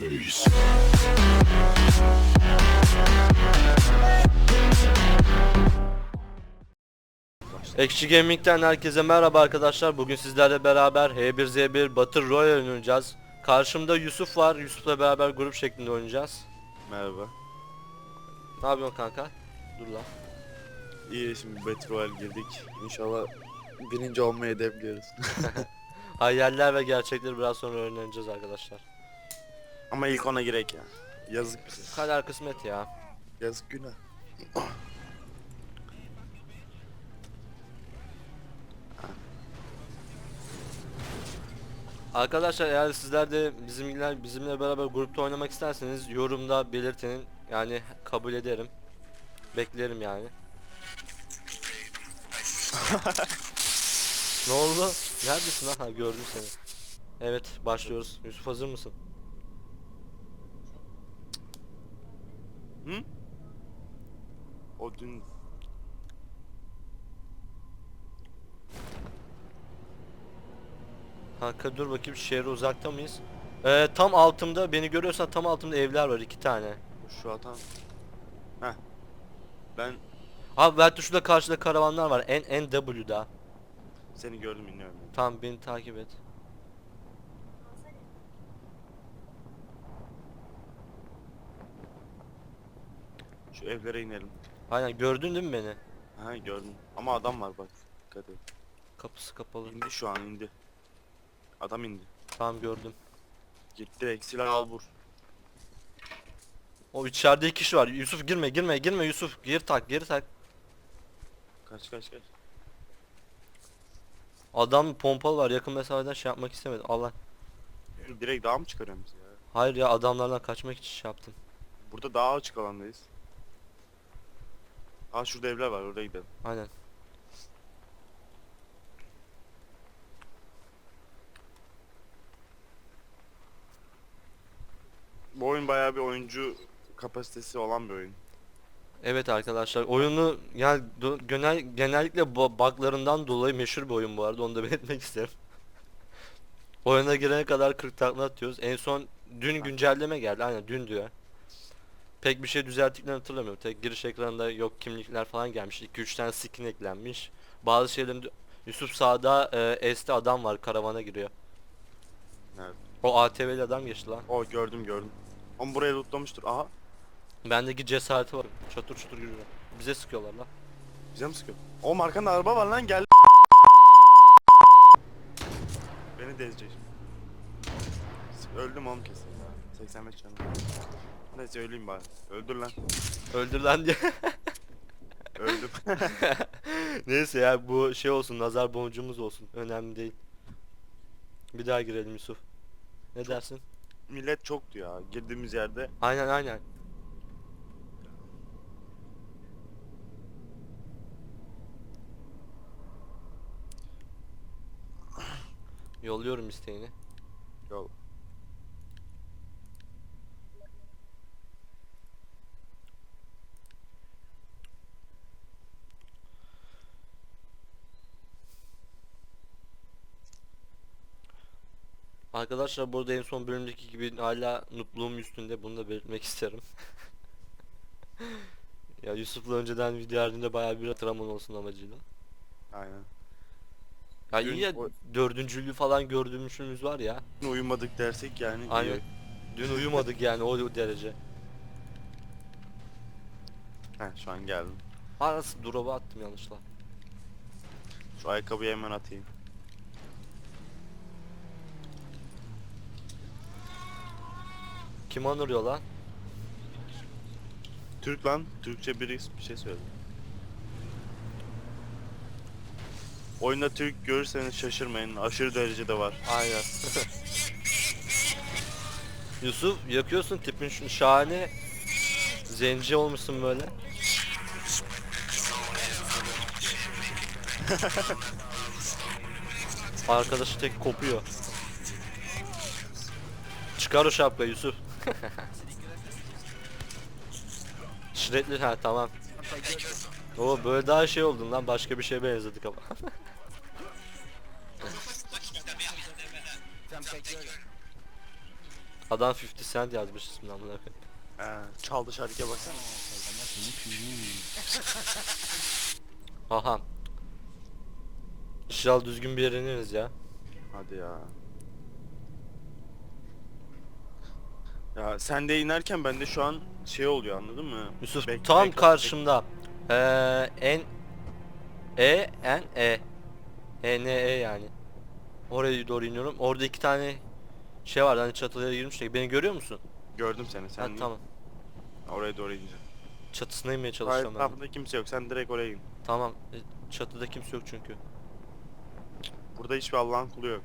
face. Ekşi Gaming'den herkese merhaba arkadaşlar. Bugün sizlerle beraber H1Z1 Battle Royale oynayacağız. Karşımda Yusuf var. Yusuf'la beraber grup şeklinde oynayacağız. Merhaba. Ne yapıyorsun kanka? Dur lan. İyi şimdi Battle Royale girdik. İnşallah birinci olmayı hedefliyoruz. Hayaller ve gerçekleri biraz sonra öğreneceğiz arkadaşlar. Ama ilk ona girek ya. Yazık bize. Kader kısmet ya. Yazık günah. Arkadaşlar eğer sizler de bizimler bizimle beraber grupta oynamak isterseniz yorumda belirtin. Yani kabul ederim. Beklerim yani. ne oldu? Neredesin lan? Ha gördüm seni. Evet başlıyoruz. Yusuf hazır mısın? Hı? O dün Kanka dur bakayım şehre uzakta mıyız? Ee, tam altımda beni görüyorsan tam altımda evler var iki tane. şu atan. Heh. Ben Abi belki şurada karşıda karavanlar var. N NW'da. seni gördüm iniyorum. Tamam beni takip et. Şu evlere inelim. Aynen gördün değil mi beni? Ha gördüm. Ama adam var bak. Dikkat et. Kapısı kapalı. İndi şu an indi. Adam indi. Tamam gördüm. Git direkt silah al vur. O içeride iki kişi var. Yusuf girme girme girme Yusuf. Geri tak geri tak. Kaç kaç kaç. Adam pompalı var yakın mesafeden şey yapmak istemedi. Allah. Direkt dağa mı çıkarıyorsun bizi ya? Hayır ya adamlardan kaçmak için şey yaptım. Burada daha açık alandayız. Ha şurada evler var oraya gidelim. Aynen. Bu oyun bayağı bir oyuncu kapasitesi olan bir oyun. Evet arkadaşlar oyunu yani genel genellikle bu buglarından dolayı meşhur bir oyun bu arada onu da belirtmek isterim. Oyuna girene kadar 40 takla atıyoruz. En son dün güncelleme geldi. Aynen dün diyor. Pek bir şey düzelttiklerini hatırlamıyorum. Tek giriş ekranında yok kimlikler falan gelmiş. 2-3 tane skin eklenmiş. Bazı şeylerin Yusuf sağda e, S'te adam var karavana giriyor. Evet. O ATV'li adam geçti lan. O gördüm gördüm. Ama buraya lootlamıştır. Aha Bendeki cesareti var. Çatır çutur yürüyor. Bize sıkıyorlar lan. bize mi sıkıyor? O markanda araba var lan gel. Beni de ezecek Öldüm oğlum kesin. 85 canım. Neyse öleyim bari. Öldür lan. Öldür lan diye. Öldüm. Neyse ya bu şey olsun nazar boncuğumuz olsun. Önemli değil. Bir daha girelim Yusuf. Ne dersin? Millet çoktu ya girdiğimiz yerde. Aynen aynen. Yolluyorum isteğini. Yol. Arkadaşlar burada en son bölümdeki gibi hala nutluğum üstünde bunu da belirtmek isterim. ya Yusuf'la önceden video halinde bayağı bir hatırlamam olsun amacıyla. Aynen. Ya Dün iyi ya o- dördüncülüğü falan gördüğümüzümüz var ya. Uyumadık dersek yani. iyi. Aynen. Dün uyumadık yani o derece. Heh, şu an geldim. Arası drop'a attım yanlışla. Şu ayakkabıyı hemen atayım. Kim anırıyor lan? Türk lan. Türkçe biri bir şey söyledi. Oyunda Türk görürseniz şaşırmayın. Aşırı derecede var. Aynen. Yusuf yakıyorsun tipin şunu şahane. Zenci olmuşsun böyle. Arkadaşı tek kopuyor. Çıkar o şapkayı Yusuf. Şiretli ha tamam. O böyle daha şey oldun lan başka bir şeye benzedik ama. Adam 50 cent yazmış ismini amına koyayım. Ee, çaldı şarkıya baksana. Aha. İnşallah düzgün bir yere ineriz ya. Hadi ya. Ya sen de inerken bende şu an şey oluyor anladın mı? Yusuf Bek- tam bekle- karşımda. Ee, en E N E E N E yani. Oraya doğru iniyorum. Orada iki tane şey var hani çatıya girmişler. Beni görüyor musun? Gördüm seni sen Ha, tamam. oraya doğru ineceğim. Çatısına inmeye Hayır çalışıyorum ben. etrafında kimse yok sen direkt oraya in. Tamam. e, Çatıda kimse yok çünkü. Burada hiçbir Allah'ın kulu yok.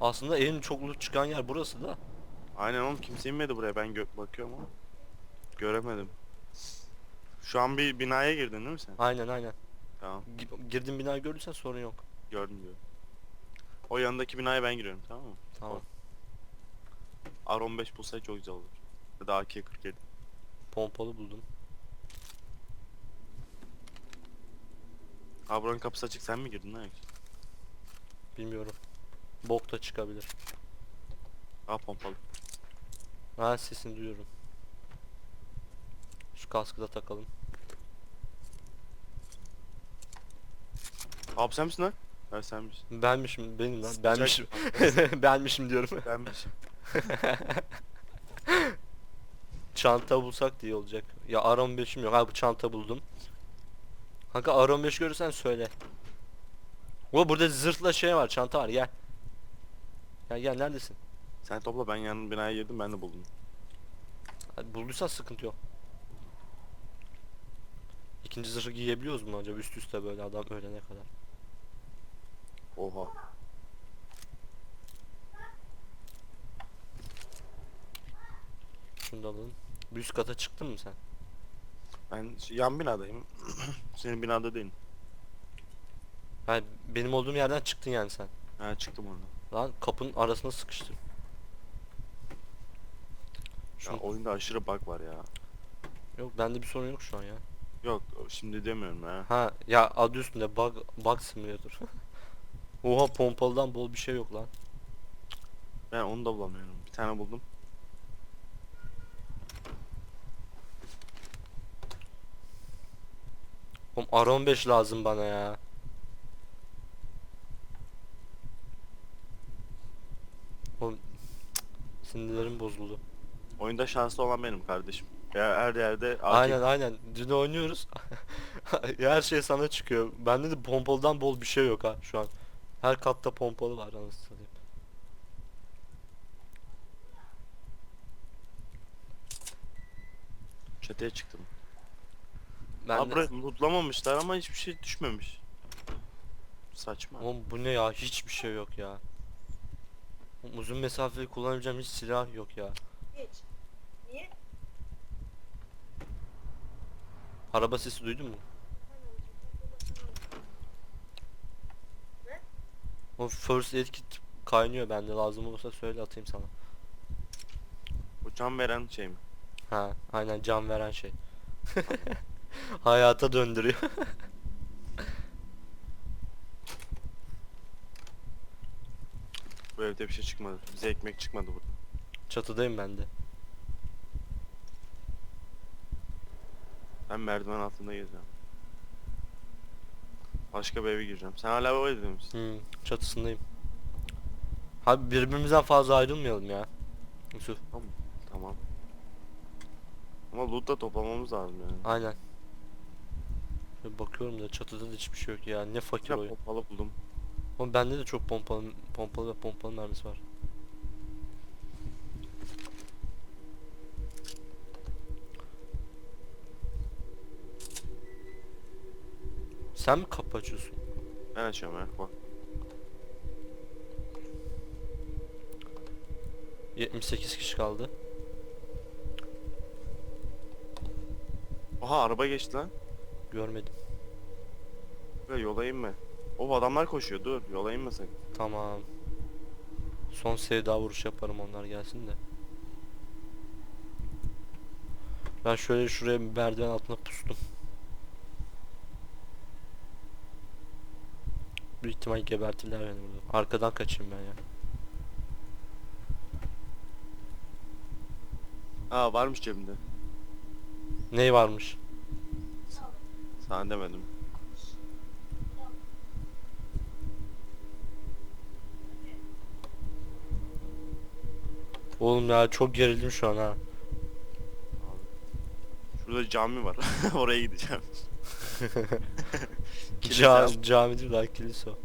Aslında en çok loot çıkan yer burası da. Aynen oğlum kimse inmedi buraya ben gö bakıyorum ama göremedim. Şu an bir binaya girdin değil mi sen? Aynen aynen. Tamam Gi- Girdiğin binayı gördüysen sorun yok. gördüm diyor. O yanındaki binaya ben giriyorum tamam mı? Tamam. R15 bulsaydı çok güzel olur. Ya da AK-47. Pompalı buldum. Buranın kapısı açık sen mi girdin lan? yoksa? Bilmiyorum. Bok da çıkabilir. Ha pompalı. Ha sesini duyuyorum. Şu kaskı da takalım. Abi sen misin lan? Ha senmiş. Benmişim benim lan. Benmişim. Benmişim diyorum. Benmişim. çanta bulsak diye olacak. Ya R15'im yok. Ha bu çanta buldum. Kanka R15 görürsen söyle. O burada zırhla şey var, çanta var. Gel. Gel gel neredesin? Sen topla ben yanın binaya girdim ben de buldum. Hadi bulduysan sıkıntı yok. İkinci zırhı giyebiliyoruz mu acaba üst üste böyle adam ölene kadar? Oha. Şunu da alalım. Bir üst kata çıktın mı sen? Ben yan binadayım. Senin binada değilim. Ha, benim olduğum yerden çıktın yani sen. Ha çıktım oradan. Lan kapının arasına sıkıştın. Ya Şunu... oyunda aşırı bug var ya. Yok bende bir sorun yok şu an ya. Yok şimdi demiyorum ya. Ha ya adı üstünde bug, bug simulator. Oha pompalıdan bol bir şey yok lan. Ben onu da bulamıyorum. Bir tane buldum. Oğlum R15 lazım bana ya. Oğlum cık, sinirlerim bozuldu. Oyunda şanslı olan benim kardeşim. Ya her yerde AK Aynen aynen. Dün oynuyoruz. Her şey sana çıkıyor. Bende de pompalıdan bol bir şey yok ha şu an. Her katta pompalı var anasını satayım. çatıya çıktım. Ben Ben de- lootlamamışlar ama hiçbir şey düşmemiş. Saçma. Oğlum bu ne ya? Hiçbir şey yok ya. Uzun mesafeli kullanabileceğim hiç silah yok ya. Hiç. Niye? Araba sesi duydun mu? Ne? O first aid kit kaynıyor bende lazım olursa söyle atayım sana. Bu can veren şey mi? Ha aynen can veren şey. Hayata döndürüyor. Bu evde bir şey çıkmadı. Bize ekmek çıkmadı burada. Çatıdayım ben de. Ben merdiven altında geziyorum. Başka bir eve gireceğim. Sen hala o evde misin? Hmm, çatısındayım. Abi birbirimizden fazla ayrılmayalım ya. Yusuf. Tamam. Ama loot da toplamamız lazım yani. Aynen. Şöyle bakıyorum da çatıda da hiçbir şey yok ya. Ne fakir oyun. pompalı buldum. Oğlum bende de çok pompalı, pompalı ve pompalı mermisi var. Sen mi kapı açıyorsun? Ben açıyorum ya. Bak. 78 kişi kaldı. Oha araba geçti lan. Görmedim. Böyle yola inme. O adamlar koşuyor dur yola inme sakın. Tamam. Son sevda vuruş yaparım onlar gelsin de. Ben şöyle şuraya bir merdiven altına pustum. Büyük ihtimal gebertirler beni burada. Arkadan kaçayım ben ya. Aa varmış cebimde. Ney varmış? Sana demedim. Oğlum ya çok gerildim şu an ha. Şurada cami var. Oraya gideceğim. Kilise Ca yap. cami değil lan kilise o.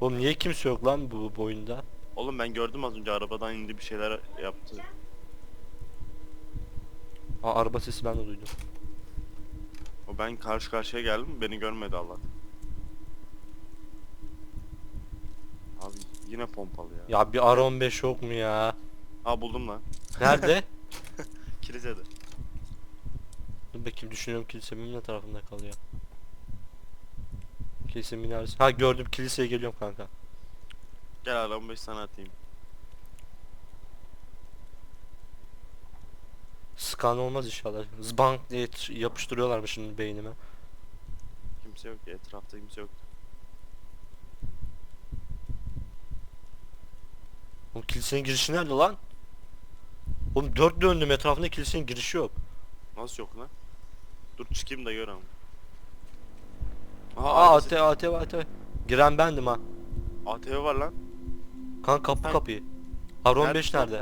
Oğlum niye kimse yok lan bu, bu oyunda? Oğlum ben gördüm az önce arabadan indi bir şeyler yaptı. Aa, araba sesi ben de duydum. O ben karşı karşıya geldim beni görmedi Allah. Abi yine pompalı ya. Ya bir R15 yok mu ya? Aa buldum lan. Nerede? Kilisede. Dur bakayım düşünüyorum kilisemin ne tarafında kalıyor. Kilise minaresi. Ha gördüm kiliseye geliyorum kanka. Gel abi 15 sana atayım. Skan olmaz inşallah. Zbank diye ç- yapıştırıyorlarmış şimdi beynime. Kimse yok ya etrafta kimse yok. Oğlum kilisenin girişi nerede lan? Oğlum dört döndüm etrafında kilisenin girişi yok. Nasıl yok lan? Dur çıkayım da gör ama. Aa ATV, AT AT AT. Giren bendim ha. ATV var lan. Kanka kapı Ha. kapıyı. R15 Neredesin nerede?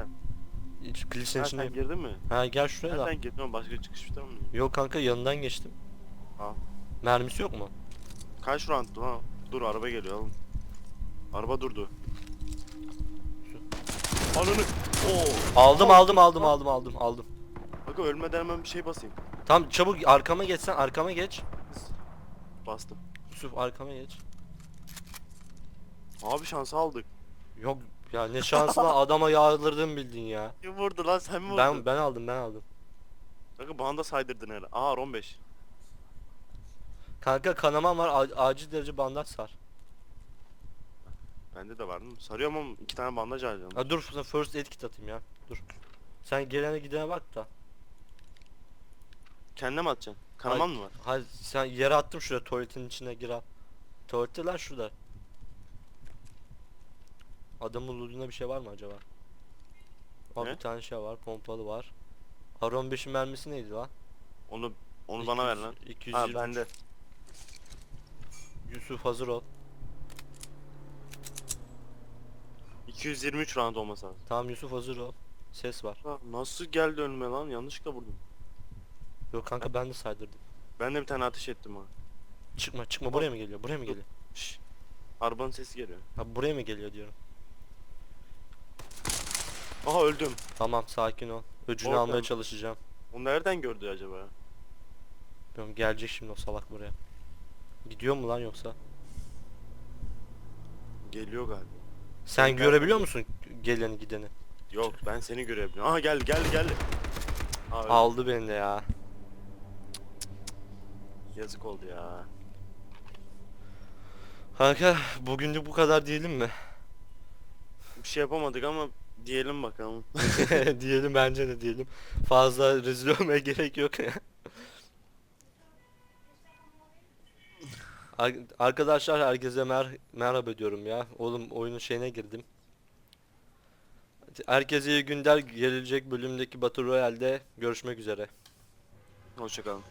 sen? Hiç Kilisenin sen içindeyim. girdin mi? Ha gel şuraya da. Nereden girdin oğlum? Başka çıkış var mı? Yok kanka yanından geçtim. Al. Mermisi yok mu? Kaç round lan? Dur araba geliyor oğlum. Araba durdu. Ananı. Oo. Aldım Al. aldım aldım Al. aldım aldım aldım. Aga ölmeden hemen bir şey basayım. Tamam çabuk arkama geçsen arkama geç. Bastım. Yusuf arkama geç. Abi şansı aldık. Yok ya ne şansına adama yağdırdın bildin ya. Kim vurdu lan sen mi vurdun? Ben ben aldım ben aldım. Aga bana da saydırdın herhalde. Aa 15. Kanka kanamam var a- acil derece bandaj sar. Bende de var mi? Sarıyorum ama iki tane bandaj harcadım. Ha dur sana first aid kit atayım ya. Dur. Sen gelene gidene bak da. Kendine mi atacaksın? Kanaman mı var? Hadi sen yere attım şuraya tuvaletin içine gir al. Tuvalette lan şurada. Adamın lootunda bir şey var mı acaba? Aa Ne? bir tane şey var pompalı var. R15'in mermisi neydi lan? Onu onu bana ver lan. 200, Ha 220. bende. Yusuf hazır ol. 223 round olması lazım. Tamam Yusuf hazır ol. Ses var. Ha, nasıl geldi önüme lan? Yanlışlıkla vurdum. Yok kanka ben de saydırdım. Ben de bir tane ateş ettim ha. Çıkma çıkma buraya mı geliyor? Buraya mı geliyor? Şşş. Arabanın sesi geliyor. Ha buraya mı geliyor diyorum. Aha öldüm. Tamam sakin ol. Öcünü Oradan almaya çalışacağım. O nereden gördü acaba? Bilmiyorum gelecek şimdi o salak buraya. Gidiyor mu lan yoksa? Geliyor galiba. Sen Yok, görebiliyor musun geleni gideni? Yok ben seni görebiliyorum. Aha geldi geldi geldi. Aa. Aldı beni de ya. Yazık oldu ya. Kanka bugünlük bu kadar diyelim mi? Bir şey yapamadık ama diyelim bakalım. diyelim bence de diyelim. Fazla rezil olmaya gerek yok. Arkadaşlar herkese mer merhaba diyorum ya. Oğlum oyunun şeyine girdim. Herkese iyi günler. Gelecek bölümdeki Battle Royale'de görüşmek üzere. Hoşçakalın.